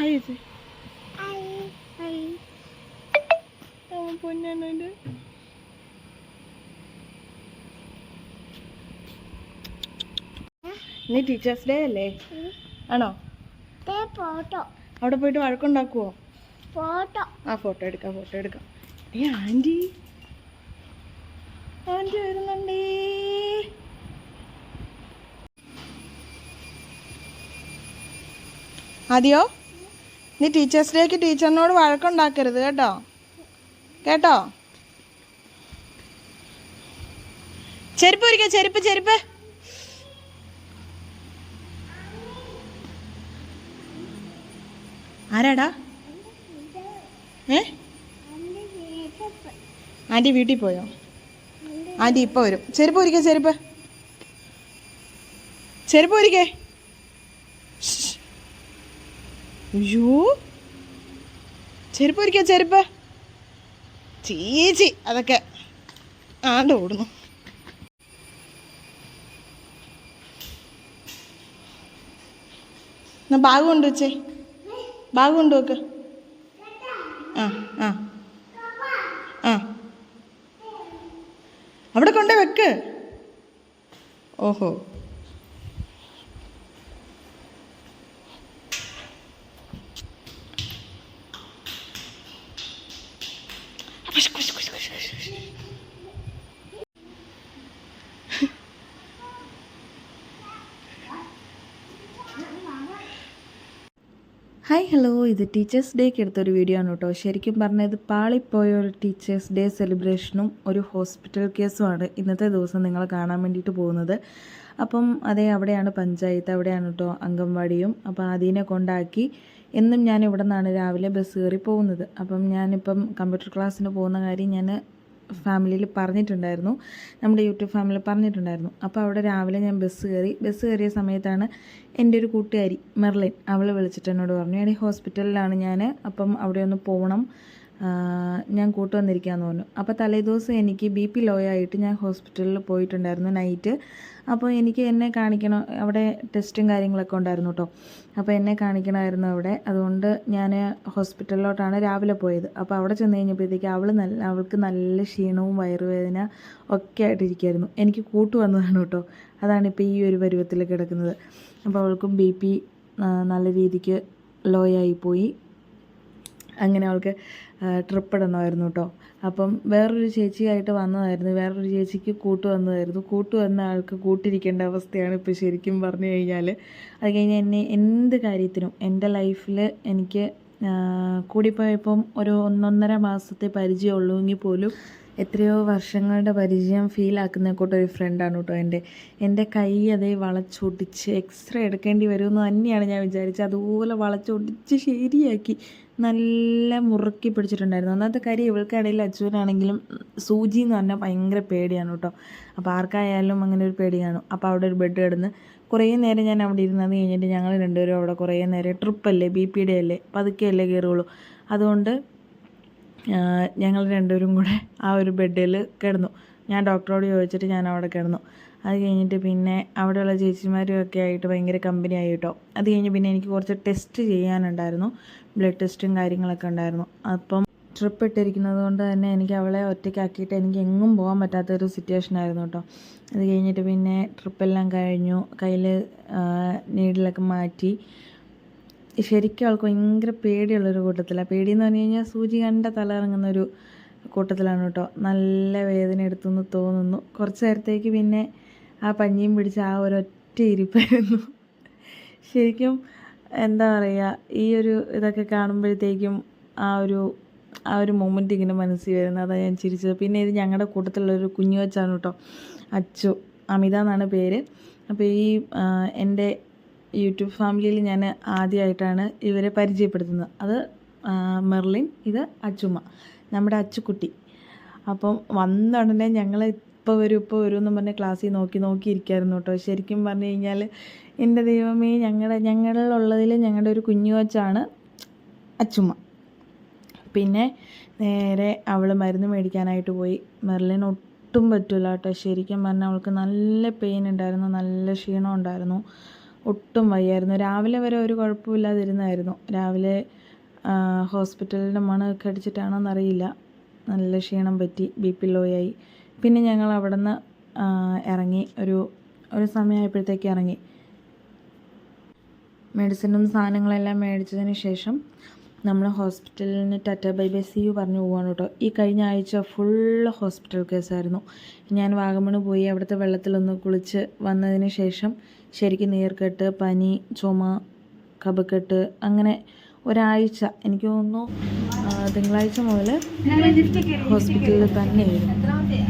Hi ചേച്ചി hi പൊന്നാണ് എന്റെ ഇന്ന് ടീച്ചേഴ്സ് ഡേ അല്ലേ? ആണോ? ഫോട്ടോ. അവിടെ പോയിട്ട് വഴക്കുണ്ടാക്കുവോ? ഫോട്ടോ. ആ ഫോട്ടോ എടുക്കാം ഫോട്ടോ എടുക്കാം. ഏ ആന്റി. ആന്റി വരുന്നുണ്ടേ. അതെയോ നീ ടീച്ചേഴ്സ് ഡേക്ക് ടീച്ചറിനോട് വഴക്കുണ്ടാക്കരുത് കേട്ടോ. കേട്ടോ? ചെരുപ്പ് ഒരിക്കൽ ചെരുപ്പ് ചെരുപ്പ്. ആരാടാ? ഏ? ആന്റി വീട്ടിൽ പോയോ? ആന്റി ഇപ്പോൾ വരും. ചെരുപ്പ് ഒരിക്കൽ ചെരുപ്പ്. ചെരുപ്പ് ഒരിക്കേ അയ്യോ. ചെരുപ്പ് ഒരിക്കൽ ചെരുപ്പ്? ചീച്ചി അതൊക്കെ. ആണ്ട് ഓടുന്നു. എന്നാ ബാഗ് കൊണ്ട് വെച്ചേ. ബാഗ് കൊണ്ട് വെക്ക്. ആ ആ. ആ. അവിടെ കൊണ്ടേ വെക്ക്. ഓഹോ. Hi hello. ഇത് ടീച്ചേഴ്സ് ഡേക്ക് എടുത്തൊരു വീഡിയോ ആണ് കേട്ടോ. ശരിക്കും പറഞ്ഞാൽ ഇത് പാളിപ്പോയ ഒരു ടീച്ചേഴ്സ് ഡേ സെലിബ്രേഷനും ഒരു ഹോസ്പിറ്റൽ കേസുമാണ് ഇന്നത്തെ ദിവസം നിങ്ങൾ കാണാൻ വേണ്ടിയിട്ട് പോകുന്നത്. അപ്പം അതേ അവിടെയാണ് പഞ്ചായത്ത് അവിടെയാണ് കേട്ടോ അംഗൻവാടിയും. അപ്പോൾ അതിനെ കൊണ്ടാക്കി എന്നും ഞാൻ ഇവിടെ നിന്നാണ് രാവിലെ ബസ് കയറി പോകുന്നത്. അപ്പം ഞാനിപ്പം കമ്പ്യൂട്ടർ ക്ലാസ്സിന് പോകുന്ന കാര്യം ഞാൻ ഫാമിലിയിൽ പറഞ്ഞിട്ടുണ്ടായിരുന്നു. നമ്മുടെ യൂട്യൂബ് ഫാമിലിയിൽ പറഞ്ഞിട്ടുണ്ടായിരുന്നു. അപ്പോൾ അവിടെ രാവിലെ ഞാൻ ബസ് കയറി ബസ് കയറിയ സമയത്താണ് എന്റെ ഒരു കൂട്ടുകാരി മെർലിൻ. അവൾ വിളിച്ചിട്ട് എന്നോട് പറഞ്ഞു ഞാൻ ഹോസ്പിറ്റലിലാണ് ഞാൻ അപ്പം അവിടെ ഒന്ന് പോകണം ഞാൻ കൂട്ടു വന്നിരിക്കാമെന്ന് പറഞ്ഞു. അപ്പോൾ തലേദിവസം എനിക്ക് ബി പി ലോ ആയിട്ട് ഞാൻ ഹോസ്പിറ്റലിൽ പോയിട്ടുണ്ടായിരുന്നു നൈറ്റ്. അപ്പോൾ എനിക്ക് എന്നെ കാണിക്കണം അവിടെ ടെസ്റ്റും കാര്യങ്ങളൊക്കെ ഉണ്ടായിരുന്നു കേട്ടോ അപ്പോൾ എന്നെ കാണിക്കണമായിരുന്നു അവിടെ. അതുകൊണ്ട് ഞാൻ ഹോസ്പിറ്റലിലോട്ടാണ് രാവിലെ പോയത്. അപ്പോൾ അവിടെ ചെന്ന് കഴിഞ്ഞപ്പോഴത്തേക്ക് അവൾ നല്ല അവൾക്ക് നല്ല ക്ഷീണവും വയറുവേദന ഒക്കെ ആയിട്ടിരിക്കുമായിരുന്നു എനിക്ക് കൂട്ടു വന്നതാണ് കേട്ടോ അതാണ് ഇപ്പോൾ ഈ ഒരു പരുവത്തിൽ കിടക്കുന്നത്. അപ്പോൾ അവൾക്കും ബി പി നല്ല രീതിക്ക് ലോ ആയിപ്പോയി അങ്ങനെ അവൾക്ക് ട്രിപ്പ് ഇടണമായിരുന്നു കേട്ടോ അപ്പം വേറൊരു ചേച്ചിയായിട്ട് വന്നതായിരുന്നു. വേറൊരു ചേച്ചിക്ക് കൂട്ട് വന്നതായിരുന്നു. കൂട്ട് വന്ന ആൾക്ക് കൂട്ടിരിക്കേണ്ട അവസ്ഥയാണ് ഇപ്പോൾ ശരിക്കും പറഞ്ഞു കഴിഞ്ഞാൽ അത് കഴിഞ്ഞ് എന്നെ എന്ത് കാര്യത്തിനും എന്റെ ലൈഫിൽ എനിക്ക് കൂടിപ്പോയപ്പം ഒരു ഒന്നൊന്നര മാസത്തെ പരിചയമുള്ളൂവെങ്കിൽ പോലും എത്രയോ വർഷങ്ങളുടെ പരിചയം ഫീൽ ആക്കുന്ന കൂട്ടൊരു ഫ്രണ്ടാണ് കേട്ടോ എന്റെ. എന്റെ കൈ അതേ വളച്ചൊടിച്ച് എക്സ്റേ എടുക്കേണ്ടി വരുമെന്ന് തന്നെയാണ് ഞാൻ വിചാരിച്ചത്. അതുപോലെ വളച്ചൊടിച്ച് ശരിയാക്കി. നല്ല മുറുക്കി പിടിച്ചിട്ടുണ്ടായിരുന്നു. ഒന്നാമത്തെ കാര്യം ഇവൾക്കിടയിൽ അച്ഛനാണെങ്കിലും സൂചി എന്ന് പറഞ്ഞാൽ ഭയങ്കര പേടിയാണ് കേട്ടോ. അപ്പോൾ ആർക്കായാലും അങ്ങനെ ഒരു പേടി കാണും. അപ്പോൾ അവിടെ ഒരു ബെഡ് കിടന്ന് കുറേ നേരം ഞാൻ അവിടെ ഇരുന്നത് കഴിഞ്ഞിട്ട് ഞങ്ങൾ രണ്ടുപേരും അവിടെ കുറേ നേരം ട്രിപ്പല്ലേ ബി പി ഡി അല്ലേ പതുക്കെയല്ലേ കയറുള്ളൂ. അതുകൊണ്ട് ഞങ്ങൾ രണ്ടുപേരും കൂടെ ആ ഒരു ബെഡിൽ കിടന്നു. ഞാൻ ഡോക്ടറോട് ചോദിച്ചിട്ട് ഞാൻ അവിടെ കിടന്നു. അത് കഴിഞ്ഞിട്ട് പിന്നെ അവിടെയുള്ള ചേച്ചിമാരും ഒക്കെ ആയിട്ട് ഭയങ്കര കമ്പനി ആയി കേട്ടോ അത് കഴിഞ്ഞ് പിന്നെ എനിക്ക് കുറച്ച് ടെസ്റ്റ് ചെയ്യാനുണ്ടായിരുന്നു. ബ്ലഡ് ടെസ്റ്റും കാര്യങ്ങളൊക്കെ ഉണ്ടായിരുന്നു. അപ്പം ട്രിപ്പ് ഇട്ടിരിക്കുന്നത് കൊണ്ട് തന്നെ എനിക്ക് അവളെ ഒറ്റയ്ക്കാക്കിയിട്ട് എനിക്ക് എങ്ങും പോകാൻ പറ്റാത്തൊരു സിറ്റുവേഷൻ ആയിരുന്നു കേട്ടോ അത് കഴിഞ്ഞിട്ട് പിന്നെ ട്രിപ്പെല്ലാം കഴിഞ്ഞു. കയ്യിൽ നീഡിലൊക്കെ മാറ്റി. ശരിക്കും അവൾക്ക് ഭയങ്കര പേടിയുള്ളൊരു കൂട്ടത്തിലാണ് പേടിയെന്ന് പറഞ്ഞു കഴിഞ്ഞാൽ സൂചി കണ്ട തല ഇറങ്ങുന്ന ഒരു കൂട്ടത്തിലാണ് കേട്ടോ നല്ല വേദന എടുത്തെന്ന് തോന്നുന്നു. കുറച്ച് നേരത്തേക്ക് പിന്നെ ആ പഞ്ഞിയും പിടിച്ച് ആ ഒരൊറ്റ ഇരിപ്പായിരുന്നു. ശരിക്കും എന്താ പറയുക ഈ ഒരു ഇതൊക്കെ കാണുമ്പോഴത്തേക്കും ആ ഒരു ആ ഒരു മൊമെന്റ് ഇങ്ങനെ മനസ്സിൽ വരുന്നത്. അതാണ് ഞാൻ ചിരിച്ചത്. പിന്നെ ഇത് ഞങ്ങളുടെ കൂട്ടത്തിലുള്ളൊരു കുഞ്ഞു വെച്ചാണ് കേട്ടോ അച്ചു. അമിത എന്നാണ് പേര്. അപ്പോൾ ഈ എന്റെ യൂട്യൂബ് ഫാമിലിയിൽ ഞാൻ ആദ്യമായിട്ടാണ് ഇവരെ പരിചയപ്പെടുത്തുന്നത്. അത് മെർലിൻ ഇത് അച്ചുമ്മ നമ്മുടെ അച്ചുക്കുട്ടി. അപ്പം വന്ന ഉടനെ ഞങ്ങൾ ഇപ്പോൾ വരും ഇപ്പോൾ വരും എന്നും പറഞ്ഞ് ക്ലാസ്സിൽ നോക്കി നോക്കി ഇരിക്കായിരുന്നു കേട്ടോ. ശരിക്കും പറഞ്ഞു കഴിഞ്ഞാൽ എന്റെ ദൈവമേ ഞങ്ങളുടെ ഞങ്ങളിലുള്ളതിൽ ഞങ്ങളുടെ ഒരു കുഞ്ഞു കൊച്ചാണ് അച്ചുമ്മ. പിന്നെ നേരെ അവൾ മരുന്ന് മേടിക്കാനായിട്ട് പോയി. മെർലിന് ഒട്ടും പറ്റില്ല കേട്ടോ. ശരിക്കും പറഞ്ഞാൽ അവൾക്ക് നല്ല പെയിൻ ഉണ്ടായിരുന്നു നല്ല ക്ഷീണം ഉണ്ടായിരുന്നു. ഒട്ടും വയ്യായിരുന്നു. രാവിലെ വരെ ഒരു കുഴപ്പമില്ലാതിരുന്നായിരുന്നു. രാവിലെ ഹോസ്പിറ്റലിന്റെ മണമൊക്കെ അടിച്ചിട്ടാണോ എന്നറിയില്ല നല്ല ക്ഷീണം പറ്റി ബി പി ലോ ആയി. പിന്നെ ഞങ്ങൾ അവിടെ നിന്ന് ഇറങ്ങി ഒരു ഒരു സമയമായപ്പോഴത്തേക്ക് ഇറങ്ങി. മെഡിസിനും സാധനങ്ങളെല്ലാം മേടിച്ചതിന് ശേഷം നമ്മൾ ഹോസ്പിറ്റലിൽ നിന്ന് tata bye bye see you പറഞ്ഞു പോവാണ് കേട്ടോ. ഈ കഴിഞ്ഞ ആഴ്ച ഫുൾ ഹോസ്പിറ്റൽ കേസായിരുന്നു ഞാൻ വാഗമണ് പോയി അവിടുത്തെ വെള്ളത്തിലൊന്ന് കുളിച്ച് വന്നതിന് ശേഷം ശരിക്കും നീർക്കെട്ട് പനി ചുമ കബക്കെട്ട് അങ്ങനെ ഒരാഴ്ച എനിക്ക് തോന്നുന്നു തിങ്കളാഴ്ച മുതൽ ഹോസ്പിറ്റലിൽ തന്നെയായിരുന്നു.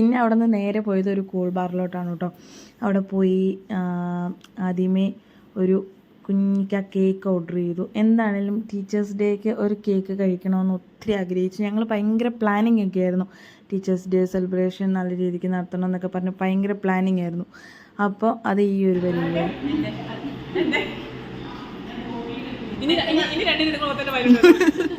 പിന്നെ അവിടെ നിന്ന് നേരെ പോയത് ഒരു കൂൾ ബാറിലോട്ടാണ് കേട്ടോ. അവിടെ പോയി ആദ്യമേ ഒരു കുഞ്ഞിക്ക കേക്ക് ഓർഡർ ചെയ്തു. എന്താണേലും ടീച്ചേഴ്സ് ഡേക്ക് ഒരു കേക്ക് കഴിക്കണമെന്ന് ഒത്തിരി ആഗ്രഹിച്ചു. ഞങ്ങൾ ഭയങ്കര പ്ലാനിങ് ഒക്കെ ആയിരുന്നു. ടീച്ചേഴ്സ് ഡേ സെലിബ്രേഷൻ നല്ല രീതിക്ക് നടത്തണം എന്നൊക്കെ പറഞ്ഞ് ഭയങ്കര പ്ലാനിങ് ആയിരുന്നു. അപ്പോൾ അത് ഈ ഒരു പരിപാടി. ഇനി ഇനി ഇനി രണ്ടിനും നിങ്ങൾ ഒത്തന്നെ വരുന്നുണ്ട്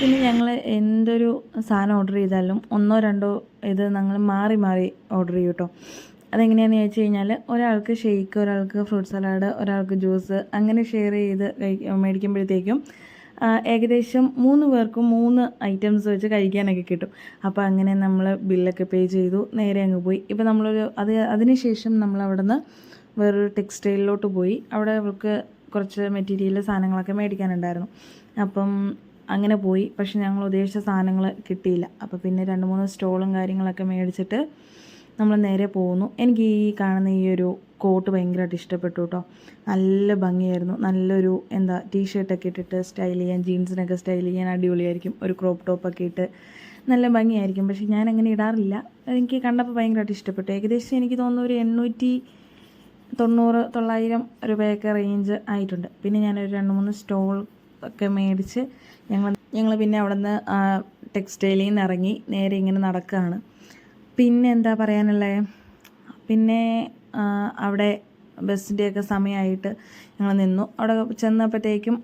പിന്നെ ഞങ്ങൾ എന്തൊരു സാധനം ഓർഡർ ചെയ്താലും ഒന്നോ രണ്ടോ ഇത് ഞങ്ങൾ മാറി മാറി ഓർഡർ ചെയ്യും കേട്ടോ അതെങ്ങനെയാണെന്ന് ചോദിച്ചു കഴിഞ്ഞാൽ ഒരാൾക്ക് ഷെയ്ക്ക് ഒരാൾക്ക് ഫ്രൂട്ട് സലാഡ് ഒരാൾക്ക് ജ്യൂസ് അങ്ങനെ ഷെയർ ചെയ്ത് മേടിക്കുമ്പോഴത്തേക്കും ഏകദേശം മൂന്ന് പേർക്കും മൂന്ന് ഐറ്റംസ് വെച്ച് കഴിക്കാനൊക്കെ കിട്ടും. അപ്പോൾ അങ്ങനെ നമ്മൾ ബില്ലൊക്കെ പേ ചെയ്തു നേരെ അങ്ങ് പോയി. ഇപ്പോൾ നമ്മളൊരു അത് അതിന് ശേഷം നമ്മൾ അവിടെ നിന്ന് വേറൊരു ടെക്സ്റ്റൈലിലോട്ട് പോയി. അവിടെ അവർക്ക് കുറച്ച് മെറ്റീരിയൽ സാധനങ്ങളൊക്കെ മേടിക്കാനുണ്ടായിരുന്നു. അപ്പം അങ്ങനെ പോയി. പക്ഷെ ഞങ്ങൾ ഉദ്ദേശിച്ച സാധനങ്ങൾ കിട്ടിയില്ല. അപ്പോൾ പിന്നെ രണ്ട് മൂന്ന് സ്റ്റോളും കാര്യങ്ങളൊക്കെ മേടിച്ചിട്ട് നമ്മൾ നേരെ പോകുന്നു എനിക്ക് ഈ കാണുന്ന ഈ ഒരു കോട്ട് ഭയങ്കരമായിട്ട് ഇഷ്ടപ്പെട്ടു കേട്ടോ. നല്ല ഭംഗിയായിരുന്നു. നല്ലൊരു എന്താ ടീഷർട്ടൊക്കെ ഇട്ടിട്ട് സ്റ്റൈൽ ചെയ്യാൻ ജീൻസിനൊക്കെ സ്റ്റൈൽ ചെയ്യാൻ അടിപൊളിയായിരിക്കും. ഒരു ക്രോപ്പ് ടോപ്പൊക്കെ ഇട്ട് നല്ല ഭംഗിയായിരിക്കും. പക്ഷെ ഞാൻ അങ്ങനെ ഇടാറില്ല. എനിക്ക് കണ്ടപ്പോൾ ഭയങ്കരമായിട്ട് ഇഷ്ടപ്പെട്ടു. ഏകദേശം എനിക്ക് തോന്നുന്നു ഒരു എണ്ണൂറ്റി തൊണ്ണൂറ് തൊള്ളായിരം രൂപയൊക്കെ റേഞ്ച് ആയിട്ടുണ്ട്. പിന്നെ ഞാനൊരു രണ്ട് മൂന്ന് സ്റ്റോൾ ഒക്കെ മേടിച്ച് ഞങ്ങൾ ഞങ്ങൾ പിന്നെ അവിടെ നിന്ന് ടെക്സ്റ്റൈലിൽ നിന്ന് ഇറങ്ങി നേരെ ഇങ്ങനെ നടക്കുകയാണ് പിന്നെ എന്താ പറയാനുള്ളത് പിന്നെ അവിടെ ബസ്സിന്റെയൊക്കെ സമയമായിട്ട് ഞങ്ങൾ നിന്നു. അവിടെ ചെന്നപ്പോഴത്തേക്കും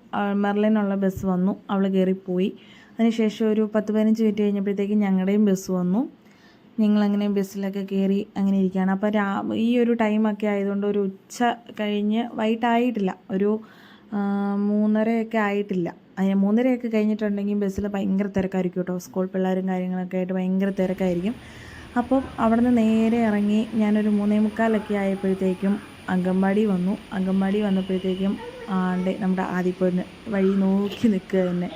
മെർലിനുള്ള ബസ് വന്നു. അവൾ കയറിപ്പോയി അതിനുശേഷം ഒരു പത്ത് പതിനഞ്ച് മിനിറ്റ് കഴിഞ്ഞപ്പോഴത്തേക്കും ഞങ്ങളുടെയും ബസ് വന്നു. ഞങ്ങളങ്ങനെ ബസ്സിലൊക്കെ കയറി അങ്ങനെ ഇരിക്കുകയാണ്. അപ്പോൾ രാ ഈ ഒരു ടൈമൊക്കെ ആയതുകൊണ്ട് ഒരു ഉച്ച കഴിഞ്ഞ് വൈകിട്ടായിട്ടില്ല. ഒരു മൂന്നരയൊക്കെ ആയിട്ടില്ല. അതിന് മൂന്നരയൊക്കെ കഴിഞ്ഞിട്ടുണ്ടെങ്കിൽ ബസ്സിൽ ഭയങ്കര തിരക്കായിരിക്കും കേട്ടോ. സ്കൂൾ പിള്ളേരും കാര്യങ്ങളൊക്കെ ആയിട്ട് ഭയങ്കര തിരക്കായിരിക്കും. അപ്പം നിന്ന് നേരെ ഇറങ്ങി ഞാനൊരു മൂന്നേ മുക്കാലൊക്കെ ആയപ്പോഴത്തേക്കും അങ്കമ്പാടി വന്നു. അങ്കമ്പാടി വന്നപ്പോഴത്തേക്കും ആണ്ട് നമ്മുടെ ആദിപ്പൊന്ന് വഴി നോക്കി നിൽക്കുക തന്നെ.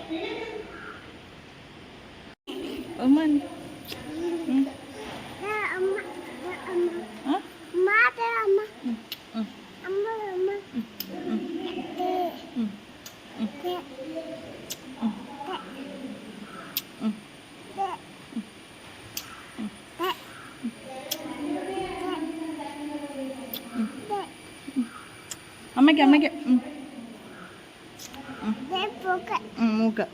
മൂക്ക്.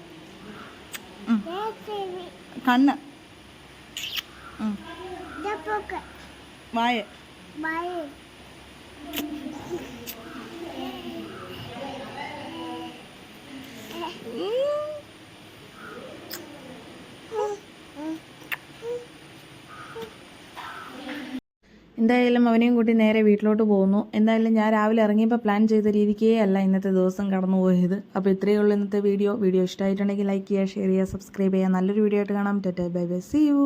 കണ്ണ്. വായ. വായ എന്തായാലും അവനെയും കൂട്ടി നേരെ വീട്ടിലോട്ട് പോകുന്നു. എന്തായാലും ഞാൻ രാവിലെ ഇറങ്ങിയപ്പോൾ പ്ലാൻ ചെയ്ത രീതിക്കേ അല്ല ഇന്നത്തെ ദിവസം കടന്നു പോയത്. അപ്പോൾ ഇത്രയേ ഉള്ളൂ ഇന്നത്തെ വീഡിയോ വീഡിയോ ഇഷ്ടമായിട്ടുണ്ടെങ്കിൽ ലൈക്ക് ചെയ്യുക ഷെയർ ചെയ്യുക സബ്സ്ക്രൈബ് ചെയ്യുക. നല്ലൊരു വീഡിയോ ആയിട്ട് കാണാം. Tata bye bye see you